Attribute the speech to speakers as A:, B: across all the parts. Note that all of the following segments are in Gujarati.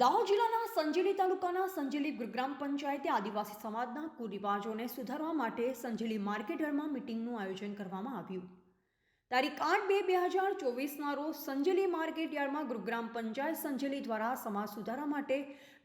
A: દાહોદ જિલ્લાના સંજેલી તાલુકાના સંજેલી ગ્રામ પંચાયતે આદિવાસી સમાજના કુરિવાજોને સુધારવા માટે સંજેલી માર્કેટ યાર્ડમાં મિટિંગનું આયોજન કરવામાં આવ્યું. તારીખ આઠ બે બે હજાર ચોવીસના રોજ સંજેલી માર્કેટ યાર્ડમાં ગુરુગ્રામ પંચાયત સંજેલી દ્વારા સમાજ સુધારા માટે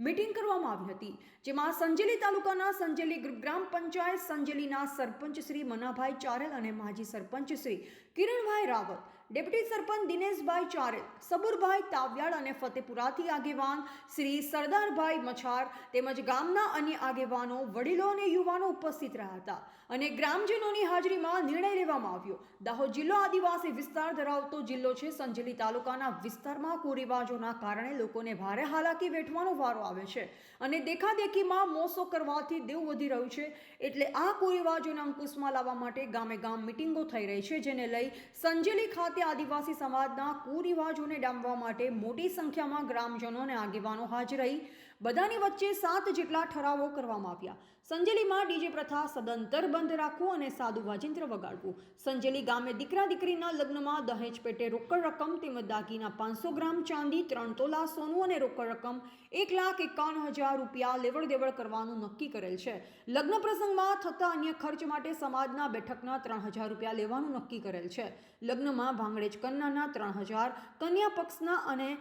A: મિટિંગ કરવામાં આવી હતી, જેમાં સંજેલી તાલુકાના સંજેલી ગુરુગ્રામ પંચાયત, સંજેલીના સરપંચ શ્રી મનાભાઈ ચારેલ અને માજી સરપંચ શ્રી કિરણભાઈ રાવત ડેપ્યુટી સરપંચ દિનેશભાઈ ચારેલ સબુરભાઈ તાવ્યાળ અને ફતેપુરાથી આગેવાન શ્રી સરદારભાઈ મછાર તેમજ ગામના અન્ય આગેવાનો, વડીલો અને યુવાનો ઉપસ્થિત રહ્યા હતા અને ગ્રામજનોની હાજરીમાં નિર્ણય લેવામાં આવ્યો. દાહોદ જિલ્લો આદિવાસી વિસ્તાર ધરાવતો જિલ્લો છે. સંજેલી તાલુકાના વિસ્તારમાં કુરિવાજોના કારણે લોકોને ભારે હાલાકી વેઠવાનો વારો આવે છે અને દેખાદેખીમાં મોસો કરવાથી દેવ વધી રહ્યું છે. એટલે આ કુરિવાજોને અંકુશમાં લાવવા માટે ગામે ગામ મિટિંગો થઈ રહી છે, જેને લઈ સંજેલી ખાતે આદિવાસી સમાજના કુરિવાજોને ડામવા માટે મોટી સંખ્યામાં ગ્રામજનો અને આગેવાનો હાજર રહી. બધાની વચ્ચે સાત જેટલા ઠરાવો કરવામાં આવ્યા. સંજેલીમાં ડીજે પ્રથા સદંતર બંધ રાખવું અને સાદું વાજિંત્ર વગાડવું. સંજેલી ગામે દીકરા દીકરીના લગ્નમાં દહેજ પેટે રોકડ રકમ તેમજ દાગીના પાંચસો ગ્રામ ચાંદી, ત્રણ તોલા સોનું અને રોકડ રકમ એક લાખ એકાવન હજાર રૂપિયા લેવડ દેવડ કરવાનું નક્કી કરેલ છે. લગ્ન પ્રસંગમાં થતા અન્ય ખર્ચ માટે સમાજના બેઠકના ત્રણ હજાર રૂપિયા લેવાનું નક્કી કરેલ છે. લગ્નમાં ભાંગડેજ કન્યાના ત્રણ હજાર, કન્યા પક્ષના અને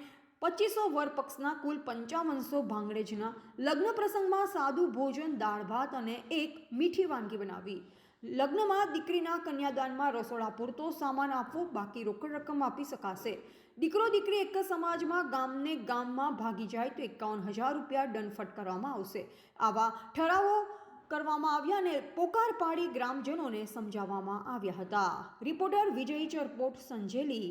A: પચીસો વરપક્ષના કુલ પંચાવનસો ભાંગડેજના લગ્ન પ્રસંગમાં સાદું ભોજન, દાળ ભાત અને એક મીઠી વાનગી બનાવી. લગ્નમાં દીકરીના કન્યાદાનમાં રસોડા પૂરતો સામાન આપવો, બાકી રોકડ રકમ આપી શકાશે. દીકરો દીકરી એક સમાજમાં ગામને ગામમાં ભાગી જાય તો એકાવન હજાર રૂપિયા દંડ કરવામાં આવશે. આવા ઠરાવો કરવામાં આવ્યા અને પોકાર પાડી ગ્રામજનોને સમજાવવામાં આવ્યા હતા. રિપોર્ટર વિજય ચરપોટ, સંજેલી.